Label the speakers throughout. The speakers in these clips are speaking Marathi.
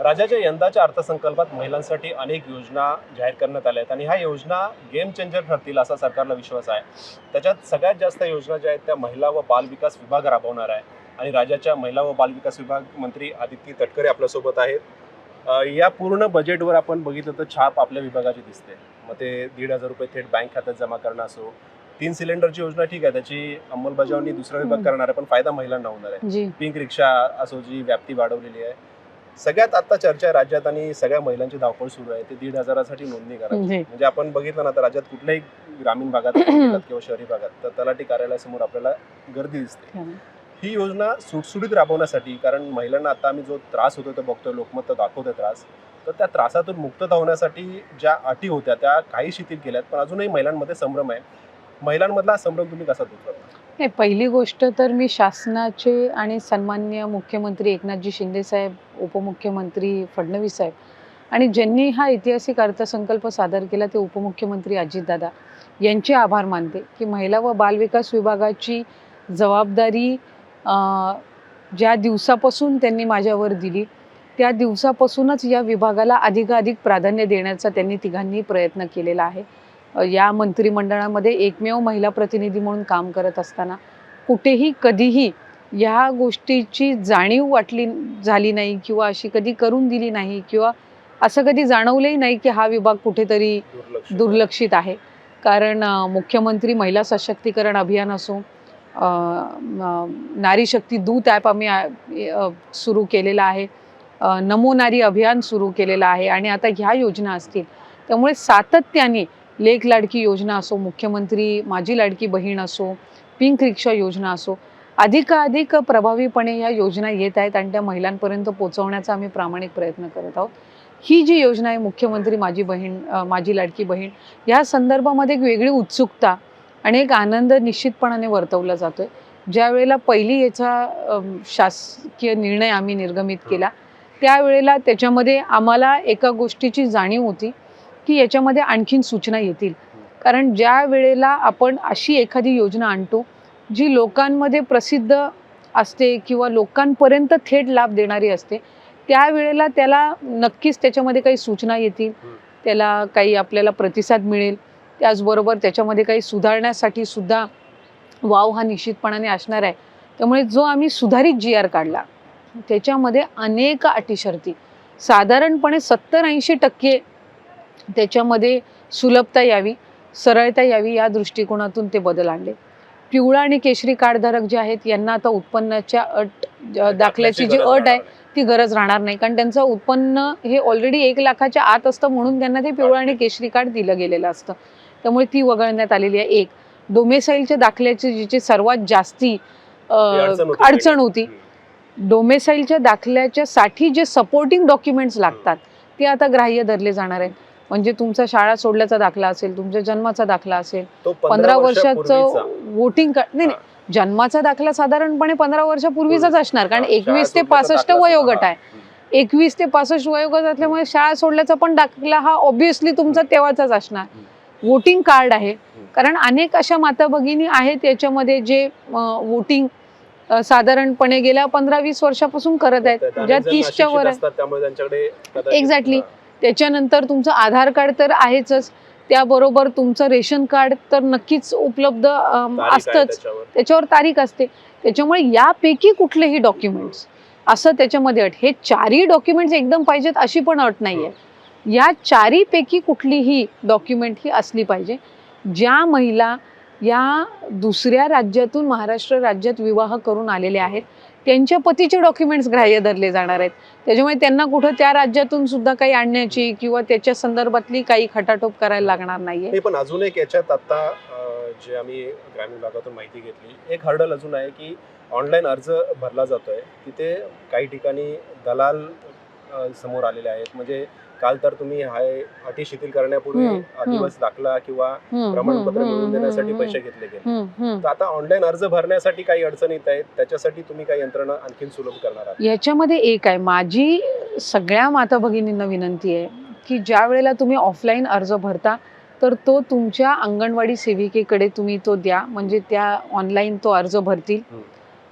Speaker 1: राज्याच्या यंदाच्या अर्थसंकल्पात महिलांसाठी अनेक योजना जाहीर करण्यात आल्या आहेत. आणि ह्या योजना गेम चेंजर ठरतील असा सरकारला विश्वास आहे. त्याच्यात सगळ्यात जास्त योजना ज्या आहेत त्या महिला व बाल विकास विभाग राबवणार आहे. आणि राज्याच्या महिला व बाल विकास विभाग मंत्री आदिती तटकरे आपल्यासोबत आहेत. या पूर्ण बजेटवर आपण बघितलं तर छाप आपल्या विभागाची दिसते. मग ते दीड हजार रुपये थेट बँक खात्यात जमा करणं असो तीन सिलेंडरची योजना ठीक आहे. त्याची अंमलबजावणी दुसरा विभाग. करणार आहे पण फायदा महिलांना होणार आहे. पिंक रिक्षा असो जी व्याप्ती वाढवलेली आहे. सगळ्यात आता चर्चा आहे राज्यात आणि सगळ्या महिलांची धावपळ सुरू आहे. ते दीड हजारासाठी नोंदणी करायची.
Speaker 2: जी
Speaker 1: म्हणजे आपण बघितलं ना तर राज्यात कुठल्याही ग्रामीण भागात किंवा शहरी भागात तर तलाठी कार्यालयासमोर आपल्याला गर्दी दिसते. ही. योजना सुटसुटीत राबवण्यासाठी कारण महिलांना आता आम्ही जो त्रास होतो तो बघतोय लोकमत तर दाखवतोय त्रास तर त्या त्रासातून मुक्तता होण्यासाठी ज्या अटी होत्या त्या काही शिथिल केल्यात पण अजूनही महिलांमध्ये संभ्रम आहे. महिलांमधला हा संभ्रम तुम्ही कसा दूर करता?
Speaker 2: नाही पहिली गोष्ट तर मी शासनाचे आणि सन्मान्य मुख्यमंत्री एकनाथजी शिंदेसाहेब उपमुख्यमंत्री फडणवीस साहेब आणि ज्यांनी हा ऐतिहासिक अर्थसंकल्प सादर केला ते उपमुख्यमंत्री अजितदादा यांचे आभार मानते की महिला व बालविकास विभागाची जबाबदारी ज्या दिवसापासून त्यांनी माझ्यावर दिली त्या दिवसापासूनच या विभागाला अधिकाधिक प्राधान्य देण्याचा त्यांनी तिघांनी प्रयत्न केलेला आहे. या मंत्रिमंडळामध्ये एकमेव महिला प्रतिनिधी म्हणून काम करत असताना कुठेही कधीही ह्या गोष्टीची जाणीव वाटली झाली नाही किंवा अशी कधी करून दिली नाही किंवा असं कधी जाणवलंही नाही की हा विभाग कुठेतरी
Speaker 1: दुर्लक्ष
Speaker 2: दुर्लक्षित आहे. कारण मुख्यमंत्री महिला सशक्तीकरण अभियान असो नारी शक्ती दूत ॲप आम्ही सुरू केलेलं आहे. नमो नारी अभियान सुरू केलेलं आहे आणि आता ह्या योजना असतील. त्यामुळे सातत्याने लेख लाडकी योजना असो मुख्यमंत्री माझी लाडकी बहीण असो पिंक रिक्षा योजना असो अधिकाधिक प्रभावीपणे या योजना येत आहेत आणि त्या महिलांपर्यंत पोहोचवण्याचा आम्ही प्रामाणिक प्रयत्न करत आहोत. ही जी योजना आहे मुख्यमंत्री माझी बहीण माझी लाडकी बहीण या संदर्भामध्ये एक वेगळी उत्सुकता आणि एक आनंद निश्चितपणाने वर्तवला जातोय. ज्या वेळेला पहिली याचा शासकीय निर्णय आम्ही निर्गमित केला त्यावेळेला त्याच्यामध्ये आम्हाला एका गोष्टीची जाणीव होती की याच्यामध्ये आणखीन सूचना येतील. कारण ज्या वेळेला आपण अशी एखादी योजना आणतो जी लोकांमध्ये प्रसिद्ध असते किंवा लोकांपर्यंत थेट लाभ देणारी असते त्यावेळेला त्याला नक्कीच त्याच्यामध्ये काही सूचना येतील. त्याला काही आपल्याला प्रतिसाद मिळेल. त्याचबरोबर त्याच्यामध्ये काही सुधारण्यासाठी सुद्धा वाव हा निश्चितपणाने असणार आहे. त्यामुळे जो आम्ही सुधारित जी आर काढला त्याच्यामध्ये अनेक अटी शर्ती साधारणपणे सत्तर ऐंशी टक्के त्याच्यामध्ये सुलभता यावी सरळता यावी या दृष्टिकोनातून ते बदल आणले. पिवळा आणि केशरी कार्डधारक जे आहेत यांना आता उत्पन्नाच्या अट दाखल्याची जी अट आहे ती गरज राहणार नाही. कारण त्यांचं उत्पन्न हे ऑलरेडी एक लाखाच्या आत असतं म्हणून त्यांना ते पिवळं आणि केशरी कार्ड दिलं गेलेलं असतं. त्यामुळे ती वगळण्यात आलेली आहे. एक डोमेसाईलच्या दाखल्याची जिची सर्वात जास्ती
Speaker 1: अडचण होती.
Speaker 2: डोमेसाईलच्या दाखल्याच्या साठी जे सपोर्टिंग डॉक्युमेंट्स लागतात. ते आता ग्राह्य धरले जाणार आहेत. म्हणजे तुमचा शाळा सोडल्याचा दाखला असेल तुमच्या जन्माचा दाखला असेल पंधरा वर्षाचं. वोटिंग कार्ड नाही नाही जन्माचा दाखला साधारणपणे पंधरा वर्षापूर्वीचाच असणार कारण एकवीस ते पासष्ट वयोगट. आहे. एकवीस ते पासष्ट वयोगट असल्यामुळे शाळा सोडल्याचा पण दाखला हा ऑब्विसली तुमचा तेव्हाचाच असणार. वोटिंग कार्ड आहे. कारण अनेक अशा माता भगिनी आहेत याच्यामध्ये जे वोटिंग साधारणपणे गेल्या पंधरा वीस वर्षापासून करत आहेत. ज्या तीसच्या वर आहे.
Speaker 1: हा.
Speaker 2: त्याच्यानंतर तुमचं आधार कार्ड तर आहेच त्याबरोबर तुमचं रेशन कार्ड तर नक्कीच उपलब्ध असतंच.
Speaker 1: त्याच्यावर.
Speaker 2: त्याच्यावर तारीख असते. त्याच्यामुळे यापैकी कुठलेही डॉक्युमेंट्स असं त्याच्यामध्ये अट. हे चारही डॉक्युमेंट्स एकदम पाहिजेत अशी पण अट नाही आहे या चारीपैकी कुठलीही डॉक्युमेंट ही असली पाहिजे ज्या महिला या दुसऱ्या राज्यातून महाराष्ट्र राज्यात विवाह करून आलेल्या आहेत त्यांच्या पतीचे डॉक्युमेंट्स ग्राह्य धरले जाणार आहेत. त्याच्यामुळे त्यांना कुठं त्या राज्यातून सुद्धा काही आणण्याची किंवा त्याच्या संदर्भातली काही खटाटोप करायला लागणार नाहीये.
Speaker 1: पण अजून एक याच्यात आता जे आम्ही ग्रामीण भागातून माहिती घेतली एक हर्डल अजून आहे की ऑनलाईन अर्ज भरला जातोय. तिथे काही ठिकाणी दलाल समोर आलेले आहेत. म्हणजे काल तर तुम्ही हाय अटी शिथिल करण्यापूर्वी. दिवस दाखला किंवा प्रमाणपत्र मिळवून देण्यासाठी पैसे घेतले गेले. तर आता ऑनलाईन अर्ज भरण्यासाठी काही अडचणी येत आहेत. त्याच्यासाठी तुम्ही काही यंत्रणा आणखीन सुलभ करणार आहात?
Speaker 2: याच्यामध्ये एक आहे. माझी सगळ्या माता भगिनींना विनंती आहे की ज्या वेळेला तुम्ही ऑफलाईन अर्ज भरता तर तो तुमच्या अंगणवाडी सेविकेकडे तुम्ही तो द्या. म्हणजे त्या ऑनलाईन तो अर्ज भरतील.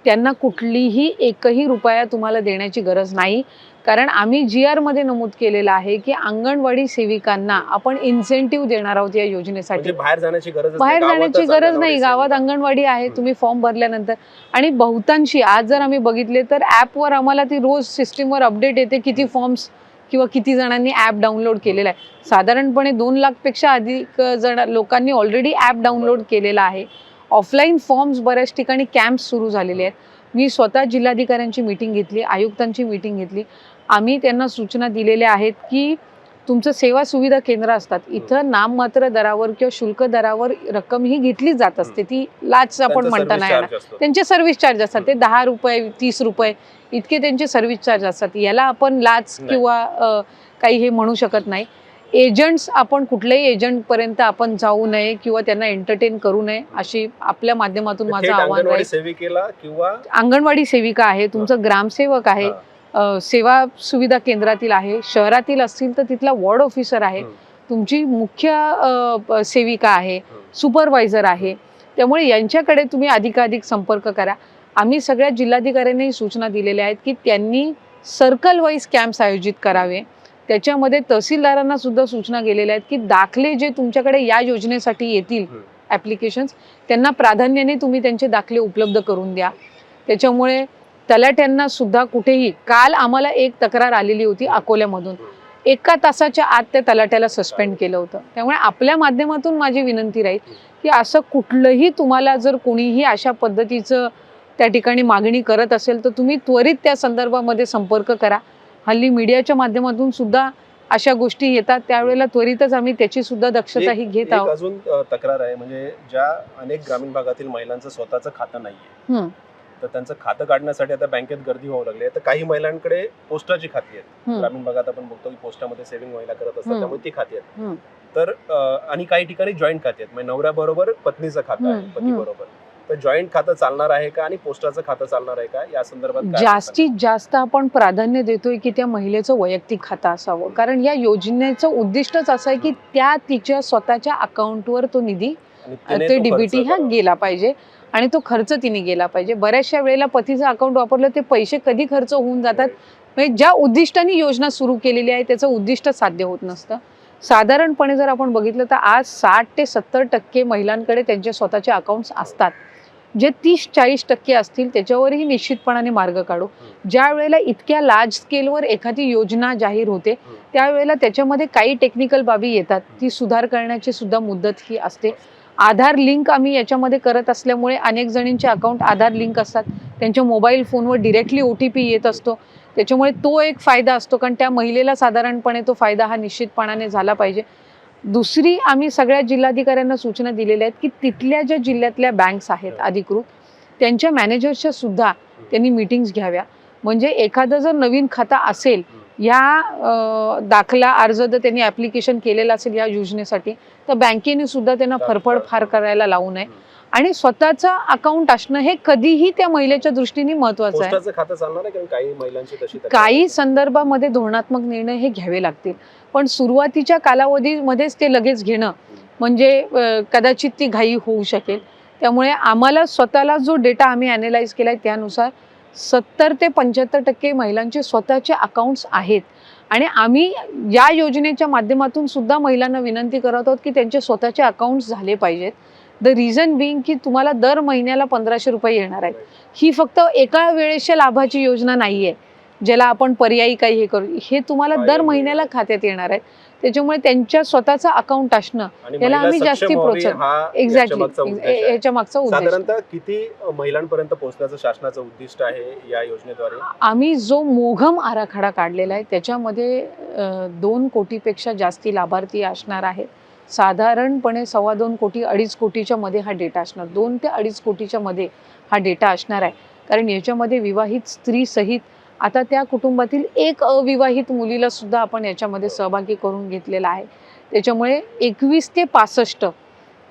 Speaker 2: त्यांना कुठलीही एकही रुपया तुम्हाला देण्याची गरज नाही. कारण आम्ही जी आरमध्ये नमूद केलेलं आहे की अंगणवाडी सेविकांना आपण इन्सेंटिव्ह देणार आहोत या योजनेसाठी.
Speaker 1: म्हणजे बाहेर जाण्याची गरज
Speaker 2: बाहेर जाण्याची गरज नाही गावात अंगणवाडी आहे तुम्ही फॉर्म भरल्यानंतर. आणि बहुतांशी आज जर आम्ही बघितले तर ॲपवर आम्हाला ती रोज सिस्टीमवर अपडेट येते किती फॉर्म्स किंवा किती जणांनी ॲप डाउनलोड केलेला आहे. साधारणपणे दोन लाखपेक्षा अधिक जण लोकांनी ऑलरेडी ॲप डाउनलोड केलेला आहे. ऑफलाईन फॉर्म्स बऱ्याच ठिकाणी कॅम्प्स सुरू झालेले आहेत. मी स्वतः जिल्हाधिकाऱ्यांची मीटिंग घेतली आयुक्तांची मीटिंग घेतली. आम्ही त्यांना सूचना दिलेल्या आहेत की तुमचं सेवा सुविधा केंद्र असतात. इथं नाममात्र दरावर किंवा शुल्क दरावर रक्कम ही घेतली जात असते. ती लाच आपण म्हणता नाही येणार. त्यांचे सर्व्हिस चार्ज असतात. ते दहा रुपये तीस रुपये इतके त्यांचे सर्व्हिस चार्ज असतात. याला आपण लाच. किंवा काही हे म्हणू शकत नाही. एजंट्स आपण कुठल्याही एजंटपर्यंत आपण जाऊ नये किंवा त्यांना एंटरटेन करू नये अशी आपल्या माध्यमातून माझं आव्हान
Speaker 1: किंवा
Speaker 2: अंगणवाडी सेविका आहे. तुमचं ग्रामसेवक आहे.
Speaker 1: हा.
Speaker 2: सेवा सुविधा केंद्रातील आहे शहरातील असतील तर तिथला वॉर्ड ऑफिसर आहे
Speaker 1: हम्म.
Speaker 2: तुमची मुख्य सेविका आहे
Speaker 1: हम्म.
Speaker 2: सुपरवायझर आहे त्यामुळे यांच्याकडे तुम्ही अधिकाधिक संपर्क करा आम्ही सगळ्या जिल्हाधिकाऱ्यांनी सूचना दिलेल्या आहेत की त्यांनी सर्कल वाईज कॅम्प्स आयोजित करावे त्याच्यामध्ये तहसीलदारांना सुद्धा सूचना गेलेल्या आहेत की दाखले जे तुमच्याकडे या योजनेसाठी येतील. ॲप्लिकेशन्स त्यांना प्राधान्याने तुम्ही त्यांचे दाखले उपलब्ध करून द्या त्याच्यामुळे तलाट्यांना सुद्धा कुठेही काल आम्हाला एक तक्रार आलेली होती अकोल्यामधून. एका तासाच्या आत त्या तलाट्याला सस्पेंड केलं होतं. त्यामुळे आपल्या माध्यमातून माझी विनंती राहील की असं कुठलंही तुम्हाला जर कोणीही अशा पद्धतीचं त्या ठिकाणी मागणी करत असेल तर तुम्ही त्वरित त्या संदर्भामध्ये संपर्क करा. हल्ली मीडियाच्या माध्यमातून सुद्धा अशा गोष्टी येतात. त्यावेळेला त्वरितच आम्ही त्याची सुद्धा दक्षता ही घेत आहोत.
Speaker 1: अजून तक्रार आहे म्हणजे ज्या अनेक ग्रामीण भागातील महिलांचं स्वतःचं खातं नाहीये. तर त्यांचं खातं काढण्यासाठी आता बँकेत गर्दी व्हावं लागली आहे. तर काही महिलांकडे पोस्टाची खाती आहेत. ग्रामीण भागात आपण बघतो की पोस्टामध्ये सेव्हिंग महिला करत असतात. त्यामुळे ती खाती आहेत. तर आणि काही ठिकाणी जॉईंट खाते आहेत. म्हणजे नवऱ्याबरोबर पत्नीचं खातं आहे. पती बरोबर. तर जॉईंट खातं चालणार आहे का आणि पोस्टाचं खातं चालणार आहे का? या संदर्भात
Speaker 2: जास्तीत जास्त आपण प्राधान्य देतोय की त्या महिलेचं वैयक्तिक खातं असावं. कारण या योजनेचं उद्दिष्टच असं आहे की त्या तिच्या स्वतःच्या अकाउंटवर तो निधी
Speaker 1: आणि
Speaker 2: ते डीबीटी हा
Speaker 1: करावा.
Speaker 2: गेला पाहिजे आणि तो खर्च तिने गेला पाहिजे. बऱ्याचशा वेळेला पतीचं अकाउंट वापरलं ते पैसे कधी खर्च होऊन जातात? म्हणजे ज्या उद्दिष्टाने योजना सुरू केलेली आहे त्याचं उद्दिष्ट साध्य होत नसतं. साधारणपणे जर आपण बघितलं तर आज साठ ते सत्तर टक्के महिलांकडे त्यांचे स्वतःचे अकाउंट्स असतात. जे तीस चाळीस टक्के असतील त्याच्यावरही निश्चितपणाने मार्ग काढू. ज्या वेळेला इतक्या लार्ज स्केलवर एखादी योजना जाहीर होते त्यावेळेला त्याच्यामध्ये काही टेक्निकल बाबी येतात. ती सुधार करण्याची सुद्धा मुदत ही असते. आधार लिंक आम्ही याच्यामध्ये करत असल्यामुळे अनेक जणींचे अकाउंट आधार लिंक असतात. त्यांच्या मोबाईल फोनवर डिरेक्टली ओ टी पी येत असतो. त्याच्यामुळे तो एक फायदा असतो कारण त्या महिलेला साधारणपणे तो फायदा हा निश्चितपणाने झाला पाहिजे. दुसरी आम्ही सगळ्या जिल्हाधिकाऱ्यांना सूचना दिलेल्या आहेत की तिथल्या ज्या जिल्ह्यातल्या बँक्स आहेत अधिकृत त्यांच्या मॅनेजर्सच्या सुद्धा त्यांनी मीटिंग्स घ्याव्या. म्हणजे एखादं जर नवीन खाता असेल या दाखला अर्ज जर त्यांनी ऍप्लिकेशन केलेलं असेल या योजनेसाठी तर बँकेने सुद्धा त्यांना फरफड फार करायला लावू नये. आणि स्वतःचं अकाउंट असणं हे कधीही त्या महिलेच्या दृष्टीने महत्वाचं आहे.
Speaker 1: काही.
Speaker 2: संदर्भामध्ये धोरणात्मक निर्णय हे घ्यावे लागतील. पण सुरुवातीच्या कालावधीमध्येच ते लगेच घेणं म्हणजे कदाचित ती घाई होऊ शकेल. त्यामुळे आम्हाला स्वतःला जो डेटा आम्ही अनालाइज केला आहे त्यानुसार सत्तर ते पंच्याहत्तर टक्के महिलांचे स्वतःचे अकाउंट्स आहेत. आणि आम्ही या योजनेच्या माध्यमातून सुद्धा महिलांना विनंती करत आहोत की त्यांचे स्वतःचे अकाउंट्स झाले पाहिजेत. द रिझन बिंग की तुम्हाला दर महिन्याला पंधराशे रुपये येणार आहेत. ही फक्त एका वेळेच्या लाभाची योजना नाही आहे ज्याला आपण पर्यायी काही हे करू हे तुम्हाला दर महिन्याला. खात्यात येणार आहे. त्याच्यामुळे त्यांच्या स्वतःचं अकाउंट असणं याला आम्ही जास्ती प्रोत्साहन- एक्झॅक्टली. याच्या मागचा उद्देश
Speaker 1: साधारणतः किती महिलांपर्यंत पोहोचण्याचं शासनाचं उद्दिष्ट आहे या योजनेद्वारे?
Speaker 2: आम्ही जो मोघम आराखडा काढलेला आहे त्याच्यामध्ये दोन कोटीपेक्षा जास्ती लाभार्थी असणार आहेत. साधारणपणे सव्वा दोन कोटी अडीच कोटीच्या मध्ये हा डेटा असणार. दोन ते अडीच कोटीच्या मध्ये हा डेटा असणार आहे. कारण याच्यामध्ये विवाहित स्त्री सहित आता त्या कुटुंबातील एक अविवाहित मुलीला सुद्धा आपण याच्यामध्ये सहभागी करून घेतलेला आहे. त्याच्यामुळे एकवीस ते पासष्ट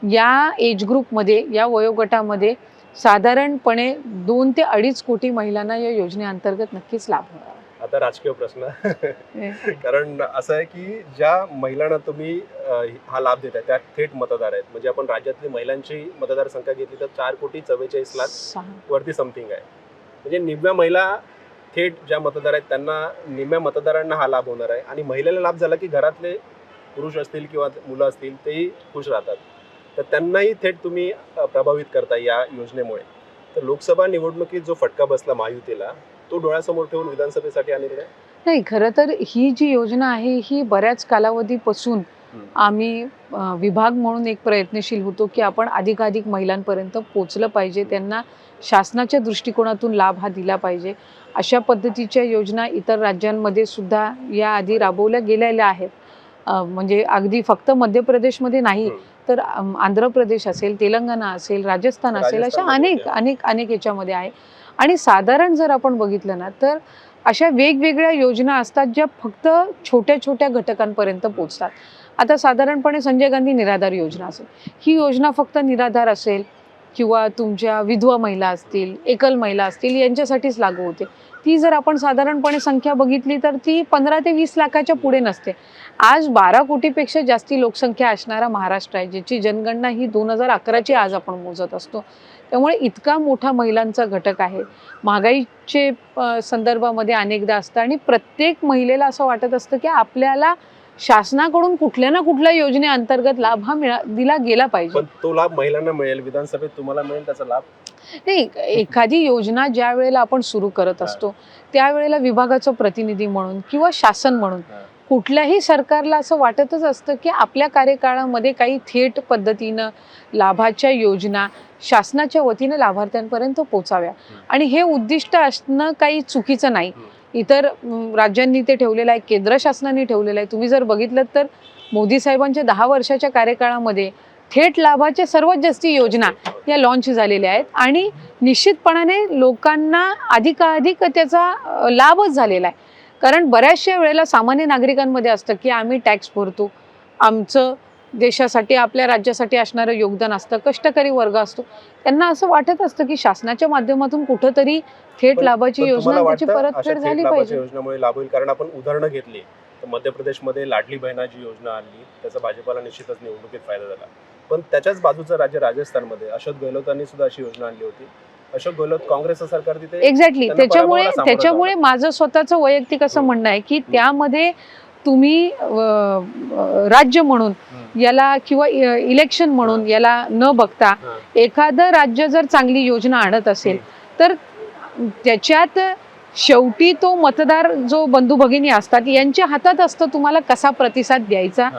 Speaker 2: या एज ग्रुपमध्ये या वयोगटामध्ये साधारणपणे दोन ते अडीच कोटी महिलांना या योजनेअंतर्गत नक्कीच लाभ होणार आहे.
Speaker 1: आता राजकीय प्रश्न. कारण असं आहे की ज्या महिलांना तुम्ही हा लाभ देताय त्या थेट मतदार आहेत. म्हणजे आपण राज्यातली महिलांची मतदार संख्या घेतली तर चार कोटी चव्वेचाळीस लाख. वरती समथिंग आहे. म्हणजे निम्म्या महिला थेट ज्या मतदार आहेत त्यांना निम्म्या मतदारांना हा लाभ होणार आहे. आणि महिलेला लाभ झाला की घरातले पुरुष असतील किंवा मुलं असतील तेही खुश राहतात. तर त्यांनाही थेट तुम्ही प्रभावित करता या योजनेमुळे. तर लोकसभा निवडणुकीत जो फटका बसला महायुतीला तो डोळ्यासमोर ठेवून विधानसभेसाठी हा निर्णय
Speaker 2: नाही खरं तर ही जी योजना आहे ही बऱ्याच कालावधीपासून. आम्ही विभाग म्हणून एक प्रयत्नशील होतो की आपण अधिकाधिक महिलांपर्यंत पोचलं पाहिजे. त्यांना शासनाच्या दृष्टिकोनातून लाभ हा दिला पाहिजे. अशा पद्धतीच्या योजना इतर राज्यांमध्ये सुद्धा याआधी राबवल्या गेलेल्या आहेत. म्हणजे अगदी फक्त मध्य प्रदेशमध्ये नाही. तर आंध्र प्रदेश असेल तेलंगणा असेल राजस्थान असेल अशा अनेक. अनेक अनेक याच्यामध्ये आहे. आणि साधारण जर आपण बघितलं ना तर अशा वेगवेगळ्या योजना असतात ज्या फक्त छोट्या छोट्या घटकांपर्यंत पोचतात आता साधारणपणे संजय गांधी निराधार योजना असेल. ही योजना फक्त निराधार असेल किंवा तुमच्या विधवा महिला असतील एकल महिला असतील यांच्यासाठीच लागू होते. ती जर आपण साधारणपणे संख्या बघितली तर ती पंधरा ते वीस लाखाच्या पुढे नसते. आज बारा कोटीपेक्षा जास्ती लोकसंख्या असणारा महाराष्ट्र आहे ज्याची जनगणना ही दोन हजार अकराची आज आपण मोजत असतो. त्यामुळे इतका मोठा महिलांचा घटक आहे. महागाईचे संदर्भामध्ये अनेकदा असतं आणि प्रत्येक महिलेला असं वाटत असतं की आपल्याला शासनाकडून कुठल्या ना कुठल्या योजनेअंतर्गत लाभ हा मिळा दिला गेला पाहिजे.
Speaker 1: पण तो लाभ महिलांना मिळेल विधानसभेत तुम्हाला मिळेल त्याचा लाभ?
Speaker 2: नाही एखादी योजना ज्या वेळेला आपण सुरू करत असतो त्यावेळेला विभागाचं प्रतिनिधी म्हणून किंवा शासन म्हणून. कुठल्याही सरकारला असं वाटतच असतं की आपल्या कार्यकाळामध्ये काही थेट पद्धतीनं लाभाच्या योजना शासनाच्या वतीनं लाभार्थ्यांपर्यंत पोचाव्या. आणि हे उद्दिष्ट असणं काही चुकीचं नाही. इतर राज्यांनी ते ठेवलेलं आहे केंद्र शासनाने ठेवलेलं आहे. तुम्ही जर बघितलं तर मोदी साहेबांच्या दहा वर्षाच्या कार्यकाळामध्ये थेट लाभाच्या सर्वात जास्ती योजना या लॉन्च झालेल्या आहेत. आणि निश्चितपणाने लोकांना अधिकाधिक त्याचा लाभच झालेला आहे. कारण बऱ्याचशा वेळेला सामान्य नागरिकांमध्ये असतं की आम्ही टॅक्स भरतो आमचं देशासाठी आपल्या राज्यासाठी असणारं योगदान असतं कष्टकरी वर्ग असतो. त्यांना असं वाटत असतं की शासनाच्या माध्यमातून कुठंतरी थेट लाभाची योजना त्याची परतफेड झाली पाहिजे?
Speaker 1: योजनेमुळे लाभ होईल? कारण आपण उदाहरणं घेतली. तर मध्य प्रदेशमध्ये लाडली बहिणा जी योजना आणली. त्याचा भाजपाला निश्चितच निवडणुकीत फायदा झाला. पण त्याच्याच बाजूचं राज्य राजस्थानमध्ये अशोक गहलोतांनी सुद्धा अशी योजना आणली होती. अशोक गहलोत काँग्रेसचं सरकार तिथे
Speaker 2: एक्झॅक्टली त्याच्यामुळे त्याच्यामुळे माझं स्वतःचं वैयक्तिक असं
Speaker 1: हम्म.
Speaker 2: म्हणणं आहे की त्यामध्ये तुम्ही राज्य म्हणून. याला किंवा इलेक्शन म्हणून याला न बघता. एखादं राज्य जर चांगली योजना आणत असेल तर त्याच्यात शेवटी तो मतदार जो बंधू भगिनी असतात यांच्या हातात असतं तुम्हाला कसा प्रतिसाद द्यायचा.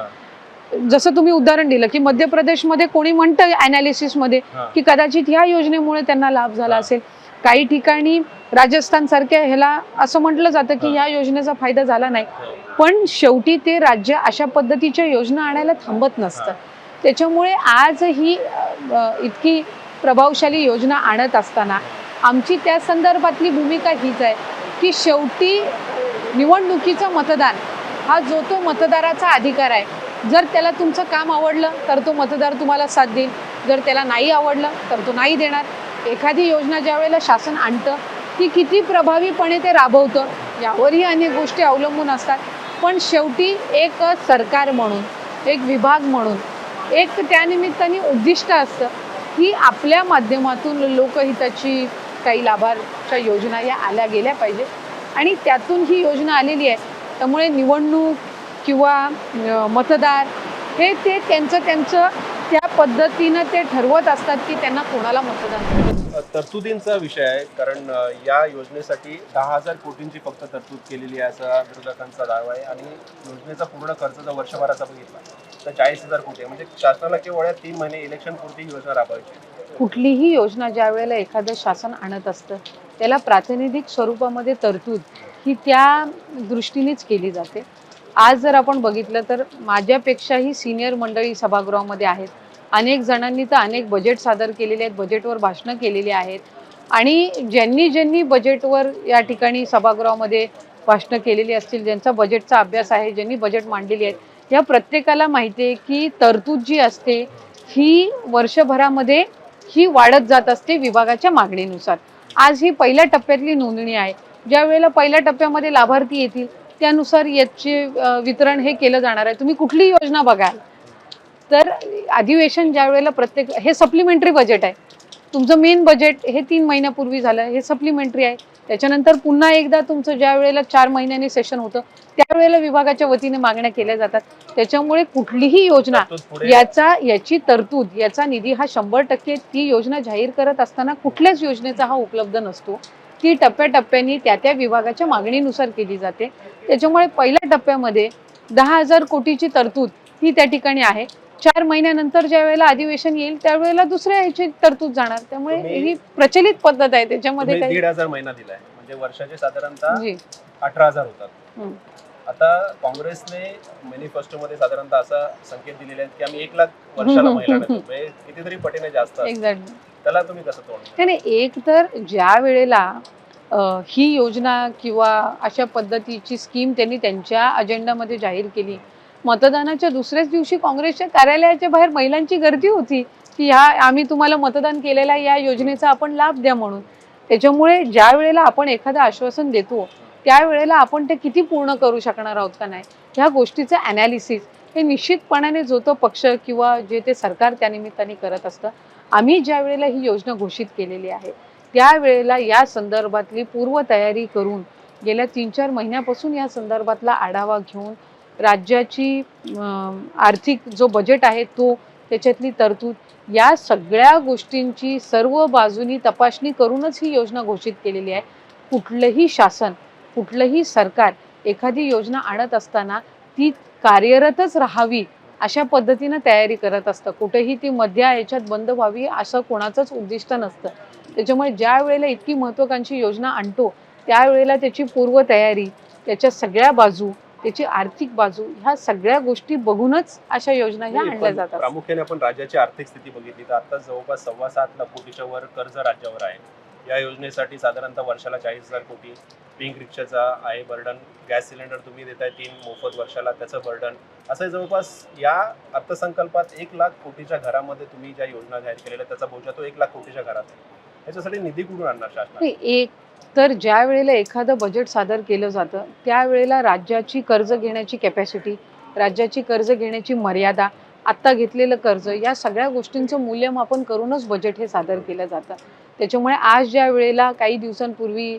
Speaker 2: जसं तुम्ही उदाहरण दिलं की मध्य प्रदेशमध्ये कोणी म्हणतं अनालिसिसमध्ये
Speaker 1: हा.
Speaker 2: की कदाचित ह्या योजनेमुळे त्यांना लाभ झाला. असेल काही ठिकाणी राजस्थान सारख्या ह्याला असं म्हटलं जातं की. ह्या योजनेचा फायदा झाला नाही. पण शेवटी ते राज्य अशा पद्धतीच्या योजना आणायला थांबत नसतं. त्याच्यामुळे आज ही इतकी प्रभावशाली योजना आणत असताना आमची त्या संदर्भातली भूमिका हीच आहे की शेवटी निवडणुकीचं मतदान हा जो तो मतदाराचा अधिकार आहे. जर त्याला तुमचं काम आवडलं तर तो मतदार तुम्हाला साथ देईल. जर त्याला नाही आवडलं तर तो नाही देणार. एखादी योजना ज्या वेळेला शासन आणतं ती किती प्रभावीपणे ते राबवतं यावरही अनेक गोष्टी अवलंबून असतात. पण शेवटी एक सरकार म्हणून एक विभाग म्हणून एक त्यानिमित्ताने उद्दिष्ट असतं की आपल्या माध्यमातून लोकहिताची काही लाभार्थ्या योजना या आल्या गेल्या पाहिजेत आणि त्यातून ही योजना आलेली आहे. त्यामुळे निवडणूक किंवा मतदार हे ते त्यांचं त्यांचं पद्धतीनं ते ठरवत असतात की त्यांना कोणाला मतदान
Speaker 1: तरतुदींचा विषय आहे कारण या योजनेसाठी दहा हजार कोटींची फक्त तरतूद केलेली आहे असा विरोधकांचा दावा आहे आणि योजनेचा पूर्ण खर्च जर वर्षभराचा बघितला तर चाळीस हजार कोटी आहे. म्हणजे शासनाला केवळ तीन महिने इलेक्शन पुरती योजना राबवायची
Speaker 2: कुठलीही योजना ज्या वेळेला एखादं शासन आणत असतं त्याला प्रातिनिधिक स्वरूपामध्ये तरतूद ही त्या दृष्टीनेच केली जाते. आज जर आपण बघितलं तर माझ्यापेक्षाही सिनियर मंडळी सभागृहामध्ये आहेत. अनेक जणांनी तर अनेक बजेट सादर केलेले आहेत बजेटवर भाषणं केलेली आहेत. आणि ज्यांनी ज्यांनी बजेटवर या ठिकाणी सभागृहामध्ये भाषणं केलेली असतील ज्यांचा बजेटचा अभ्यास आहे ज्यांनी बजेट मांडलेली आहेत या प्रत्येकाला माहिती आहे की तरतूद जी असते ही वर्षभरामध्ये ही वाढत जात असते विभागाच्या मागणीनुसार. आज ही पहिल्या टप्प्यातली नोंदणी आहे. ज्या वेळेला पहिल्या टप्प्यामध्ये लाभार्थी येतील त्यानुसार याचे वितरण हे केलं जाणार आहे. तुम्ही कुठली योजना बघाल. तर अधिवेशन ज्या वेळेला प्रत्येक हे सप्लिमेंटरी बजेट आहे. तुमचं मेन बजेट हे तीन महिन्यापूर्वी झालं हे सप्लिमेंटरी आहे. त्याच्यानंतर पुन्हा एकदा तुमचं ज्या वेळेला चार महिन्यांनी सेशन होतं त्यावेळेला विभागाच्या वतीने मागण्या केल्या जातात. त्याच्यामुळे कुठलीही योजना याचा याची तरतूद याचा निधी हा शंभर टक्के ती योजना जाहीर करत असताना कुठल्याच योजनेचा हा उपलब्ध नसतो. ती टप्प्याटप्प्याने त्या त्या विभागाच्या मागणीनुसार केली जाते. त्याच्यामुळे पहिल्या टप्प्यामध्ये दहा हजार कोटीची तरतूद ही त्या ठिकाणी आहे. चार महिन्यानंतर ज्या वेळेला अधिवेशन येईल त्यावेळेला दुसऱ्या ह्याची तरतूद जाणार. त्यामुळे ही प्रचलित पद्धत आहे त्याच्यामध्ये काही
Speaker 1: दीड हजार महिना दिलाय. म्हणजे वर्षाचे साधारणतः अठरा हजार होतात. आता काँग्रेसने मॅनिफेस्टो मध्ये साधारणतः असा संकेत दिलेले आहेत की आम्ही एक लाख वर्षाला महिला म्हणजे कितीतरी पटीने जास्त त्याला तुम्ही कसं तोंड
Speaker 2: नाही एक तर ज्या वेळेला ही योजना किंवा अशा पद्धतीची स्कीम त्यांनी त्यांच्या अजेंडामध्ये जाहीर केली मतदानाच्या दुसऱ्याच दिवशी काँग्रेसच्या कार्यालयाच्या बाहेर महिलांची गर्दी होती की ह्या आम्ही तुम्हाला मतदान केलेल्या या योजनेचा आपण लाभ द्या म्हणून. त्याच्यामुळे ज्या वेळेला आपण एखादं आश्वासन देतो त्यावेळेला आपण ते किती पूर्ण करू शकणार आहोत का नाही ह्या गोष्टीचं ॲनालिसिस हे निश्चितपणाने जो तो पक्ष किंवा जे ते सरकार त्यानिमित्ताने करत असतं. आम्ही ज्या वेळेला ही योजना घोषित केलेली आहे त्यावेळेला या संदर्भातली पूर्वतयारी करून गेल्या तीन चार महिन्यापासून या संदर्भातला आढावा घेऊन राज्याची आर्थिक जो बजेट आहे तो त्याच्यातली तरतूद या सगळ्या गोष्टींची सर्व बाजूनी तपासणी करूनच ही योजना घोषित केलेली आहे. कुठलंही शासन कुठलंही सरकार एखादी योजना आणत असताना ती कार्यरतच राहावी अशा पद्धतीनं तयारी करत असतं. कुठेही ती मध्या याच्यात बंद व्हावी असं कोणाचंच उद्दिष्ट नसतं. त्याच्यामुळे ज्या वेळेला इतकी महत्त्वाकांक्षी योजना आणतो त्यावेळेला त्याची पूर्वतयारी त्याच्या सगळ्या बाजू त्याची आर्थिक बाजू ह्या सगळ्या गोष्टी बघूनच अशा योजना ह्या आणल्या जातात.
Speaker 1: प्रामुख्याने आपण राज्याची आर्थिक स्थिती बघितली तर आता जवळपास सव्वा सात लाख कोटीच्या वर कर्ज राज्यावर आहे. या योजनेसाठी साधारणतः वर्षाला चाळीस हजार कोटी पिंक रिक्षाचा आहे बर्डन गॅस सिलेंडर तुम्ही देताय तीन मोफत वर्षाला त्याचं बर्डन असं जवळपास या अर्थसंकल्पात एक लाख कोटीच्या घरामध्ये तुम्ही ज्या योजना जाहीर केलेल्या त्याचा बोजा तो एक लाख कोटीच्या घरात आहे. याच्यासाठी निधी कुठून आणणार शासनाने?
Speaker 2: नाही, एक तर ज्या वेळेला एखादं बजेट सादर केलं जातं त्यावेळेला राज्याची कर्ज घेण्याची कॅपॅसिटी राज्याची कर्ज घेण्याची मर्यादा आत्ता घेतलेलं कर्ज या सगळ्या गोष्टींचं मूल्यमापन करूनच बजेट हे सादर केलं जातं. त्याच्यामुळे आज ज्या वेळेला काही दिवसांपूर्वी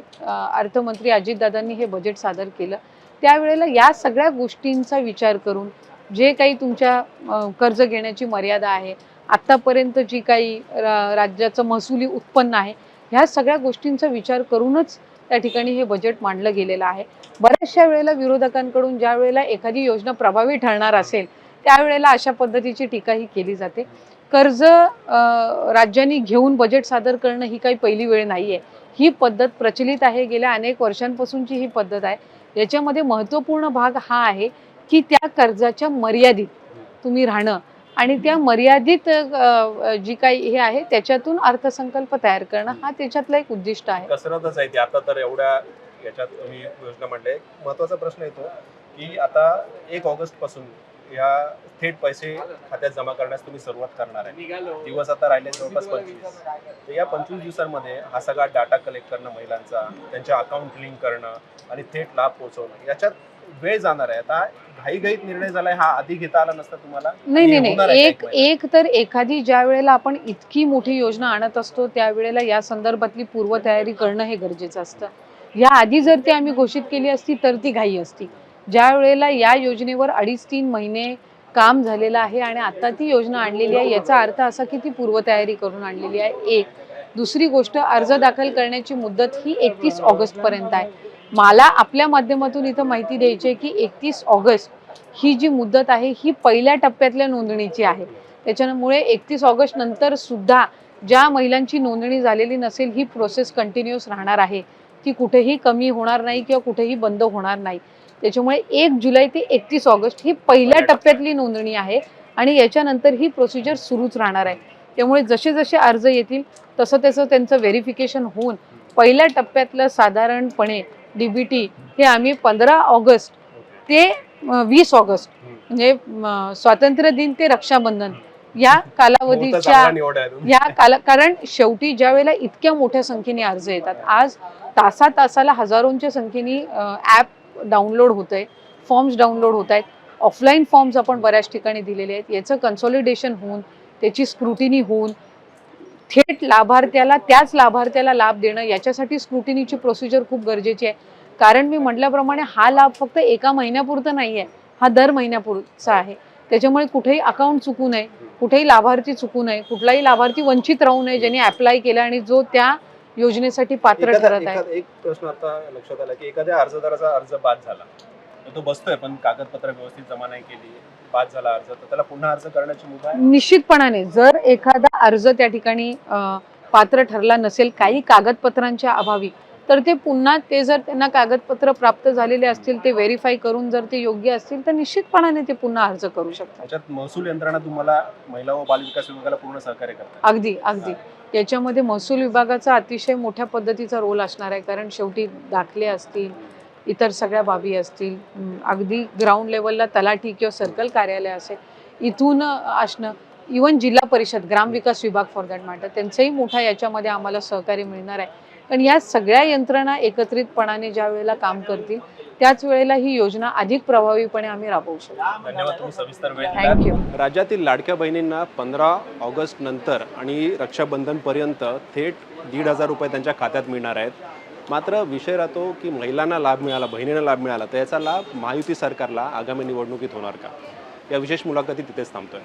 Speaker 2: अर्थमंत्री अजितदादांनी हे बजेट सादर केलं त्यावेळेला या सगळ्या गोष्टींचा विचार करून जे काही तुमच्या कर्ज घेण्याची मर्यादा आहे आत्तापर्यंत जी काही राज्याचं महसुली उत्पन्न आहे ह्या सगळ्या गोष्टींचा विचार करूनच त्या ठिकाणी हे बजेट मांडलं गेलेलं आहे. बऱ्याचशा वेळेला विरोधकांकडून ज्या वेळेला एखादी योजना प्रभावी ठरणार असेल त्यावेळेला अशा पद्धतीची टीका ही केली जाते. कर्ज राज्यांनी घेऊन बजेट सादर करणं ही काही पहिली वेळ नाही आहे ही पद्धत प्रचलित आहे गेल्या अनेक वर्षांपासूनची ही पद्धत आहे. याच्यामध्ये महत्त्वपूर्ण भाग हा आहे की त्या कर्जाच्या मर्यादित तुम्ही राहणं आणि त्या मर्यादित जी काही हे आहे त्याच्यातून अर्थसंकल्प तयार करणं हा त्याच्यातला एक उद्दिष्ट आहे.
Speaker 1: कसरतच आहे ती. आता तर एवढ्या याच्यात तुम्ही योजना मांडले महत्त्वाचा प्रश्न येतो की आता एक ऑगस्टपासून या थेट पैसे खात्यात जमा करण्यास तुम्ही सुरुवात करणार आहे. दिवस आता राहिले जवळपास पंचवीस. तर या पंचवीस दिवसांमध्ये हा सगळा डाटा कलेक्ट करणं महिलांचा त्यांच्या अकाउंट लिंक करणं आणि थेट लाभ पोहोचवणं याच्यात वेळ जाणार आहे. आता घाईघाईत निर्णय झालाय हा आधी घेता आला नसता तुम्हाला?
Speaker 2: नाही नाही एक
Speaker 1: एक
Speaker 2: तर एखादी ज्या वेळेला आपण इतकी मोठी योजना आणत असतो त्यावेळेला या संदर्भातली पूर्वतयारी करणं हे गरजेचं असतं. या आधी जर ती आम्ही घोषित केली असती तर ती घाई असती. ज्या वेळेला या योजनेवर अडीच तीन महिने काम झालेलं आहे आणि आता ती योजना आणलेली आहे याचा अर्थ असा की ती पूर्वतयारी करून आणलेली आहे. एक. दुसरी गोष्ट अर्ज दाखल करण्याची मुदत ही एकतीस ऑगस्ट पर्यंत आहे. मला आपल्या माध्यमातून इथं माहिती द्यायची आहे की एकतीस ऑगस्ट ही जी मुदत आहे ही पहिल्या टप्प्यातल्या नोंदणीची आहे. त्याच्यामुळे एकतीस ऑगस्ट नंतर सुद्धा ज्या महिलांची नोंदणी झालेली नसेल ही प्रोसेस कंटिन्युअस राहणार आहे. ती कुठेही कमी होणार नाही किंवा कुठेही बंद होणार नाही. त्याच्यामुळे एक जुलै ते एकतीस ऑगस्ट ही पहिल्या टप्प्यातली नोंदणी आहे आणि याच्यानंतर ही प्रोसिजर सुरूच राहणार आहे. त्यामुळे जसे जसे अर्ज येतील तसं तसं त्यांचं व्हेरिफिकेशन होऊन पहिल्या टप्प्यातलं साधारणपणे डीबीटी हे आम्ही पंधरा ऑगस्ट ते वीस ऑगस्ट म्हणजे स्वातंत्र्य दिन ते रक्षाबंधन या कालावधीच्या. या काला कारण शेवटी ज्या वेळेला इतक्या मोठ्या संख्येने अर्ज येतात आज तासा तासाला हजारोंच्या संख्येने ॲप डाउनलोड होत आहे फॉर्म्स डाउनलोड होत आहेत ऑफलाईन फॉर्म्स आपण बऱ्याच ठिकाणी दिलेले आहेत याचं कन्सॉलिडेशन होऊन त्याची स्क्रुटिनी होऊन थेट लाभार्थ्याला त्याच लाभार्थ्याला लाभ देणं याच्यासाठी स्क्रुटिनीची प्रोसिजर खूप गरजेची आहे. कारण मी म्हटल्याप्रमाणे हा लाभ फक्त एका महिन्यापुरता नाही आहे हा दर महिन्यापुरता आहे. त्याच्यामुळे कुठेही अकाउंट चुकू नये कुठेही लाभार्थी चुकू नये कुठलाही लाभार्थी वंचित राहू नये ज्यांनी अप्लाय केला आणि जो त्या योजनेसाठी पात्र ठरत आहे.
Speaker 1: एक प्रश्न आता लक्षात आला की एखाद्या अर्जदाराचा अर्ज बाद झाला. तो बसतोय पण कागदपत्र व्यवस्थित जमा नाही केली. बाद झाला अर्ज तर त्याला पुन्हा अर्ज करण्याची मुभा आहे?
Speaker 2: निश्चितपणाने जर एखादा अर्ज त्या ठिकाणी अ, पात्र ठरला नसेल काही कागदपत्रांच्या अभावी तर ते पुन्हा ते जर त्यांना कागदपत्र प्राप्त झालेले असतील ते व्हेरीफाय करून जर ते योग्य असतील तर निश्चितपणाने ते पुन्हा अर्ज करू शकतात.
Speaker 1: त्याच्यात महसूल यंत्रणा तुम्हाला महिला व बालविकास विभागाला पूर्ण सहकार्य करतात.
Speaker 2: अगदी अगदी. याच्यामध्ये महसूल विभागाचा अतिशय मोठ्या पद्धतीचा रोल असणार आहे कारण शेवटी दाखले असतील इतर सगळ्या बाबी असतील. अगदी ग्राउंड लेवलला तलाठी किंवा सर्कल कार्यालय असेल इथून असणं इवन जिल्हा परिषद ग्रामविकास विभाग फॉर दॅट मॅटर त्यांचंही मोठा याच्यामध्ये आम्हाला सहकार्य मिळणार आहे. कारण या सगळ्या यंत्रणा एकत्रितपणाने ज्या वेळेला काम करतील त्याच वेळेला ही योजना अधिक प्रभावीपणे आम्ही राबवू शकतो
Speaker 1: धन्यवाद तुम्ही राज्यातील लाडक्या बहिणींना पंधरा ऑगस्ट नंतर आणि रक्षाबंधनपर्यंत थेट दीड हजार रुपये त्यांच्या खात्यात मिळणार आहेत. मात्र विषय राहतो की महिलांना लाभ मिळाला बहिणींना लाभ मिळाला तर याचा लाभ महायुती सरकारला आगामी निवडणुकीत होणार का? या विशेष मुलाखती तिथेच थांबतोय.